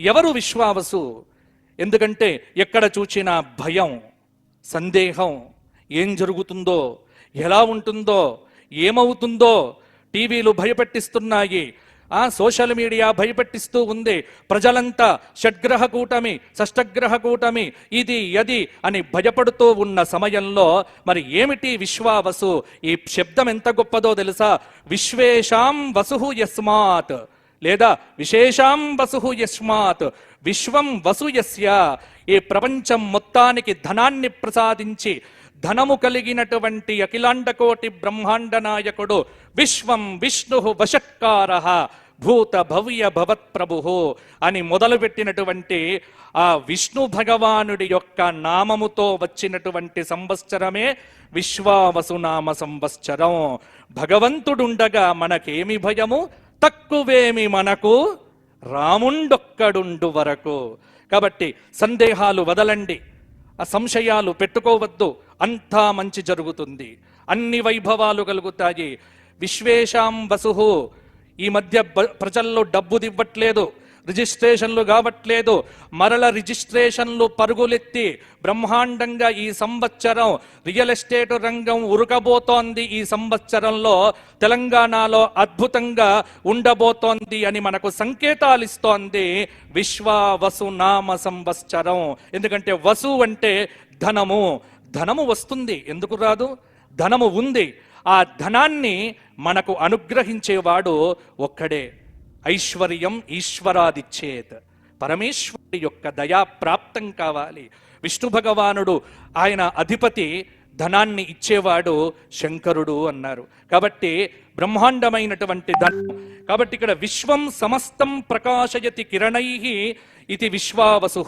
ఎవరు విశ్వావసు? ఎందుకంటే ఎక్కడ చూచినా భయం సందేహం ఏం జరుగుతుందో ఎలా ఉంటుందో ఏమవుతుందో టీవీలు భయపెట్టిస్తున్నాయి. ఆ సోషల్ మీడియా భయపెట్టిస్తూ ఉంది. ప్రజలంతా షడ్గ్రహ కూటమి షష్టగ్రహ కూటమి ఇది అది అని భయపడుతూ ఉన్న సమయంలో మరి ఏమిటి విశ్వావసు? ఈ శబ్దం ఎంత గొప్పదో తెలుసా? విశ్వేషాం వసు యస్మాత్. లేదా విశేషాం వసు యస్మాత్ విశ్వం వసు యస్య. ఈ ప్రపంచం మొత్తానికి ధనాన్ని ప్రసాదించి ధనము కలిగినటువంటి అఖిలాండకోటి బ్రహ్మాండ నాయకుడు విశ్వం విష్ణు వశత్కార భూత భవ్య భవత్ ప్రభు అని మొదలుపెట్టినటువంటి ఆ విష్ణు భగవానుడి యొక్క నామముతో వచ్చినటువంటి సంవత్సరమే విశ్వావసునామ సంవత్సరం. భగవంతుడుండగా మనకేమి భయము? తక్కువేమి మనకు రాముండొక్కడుండు వరకు. కాబట్టి సందేహాలు వదలండి ఆ సంశయాలు పెట్టుకోవద్దు అంతా మంచి జరుగుతుంది. అన్ని వైభవాలు కలుగుతాయి. విశ్వేశాం వసు. ఈ మధ్య ప్రజల్లో డబ్బు దివ్వట్లేదు. రిజిస్ట్రేషన్లు కావట్లేదు మరల రిజిస్ట్రేషన్లు పరుగులెత్తి బ్రహ్మాండంగా ఈ సంవత్సరం రియల్ ఎస్టేట్ రంగం ఉరకబోతోంది ఈ సంవత్సరంలో. తెలంగాణలో అద్భుతంగా ఉండబోతోంది అని మనకు సంకేతాలు ఇస్తోంది. విశ్వావసు నామ సంవత్సరం. ఎందుకంటే వసు అంటే ధనము. ధనము వస్తుంది. ఎందుకు రాదు? ధనము ఉంది. ఆ ధనాన్ని మనకు అనుగ్రహించేవాడు ఒక్కడే. ఐశ్వర్యం ఈశ్వరాదిచ్చేత్. పరమేశ్వరుడి యొక్క దయా ప్రాప్తం కావాలి. విష్ణు భగవానుడు ఆయన అధిపతి ధనాన్ని ఇచ్చేవాడు శంకరుడు అన్నారు. కాబట్టి బ్రహ్మాండమైనటువంటి ధనం. కాబట్టి ఇక్కడ విశ్వం సమస్తం ప్రకాశయతి కిరణై ఇది విశ్వావసు.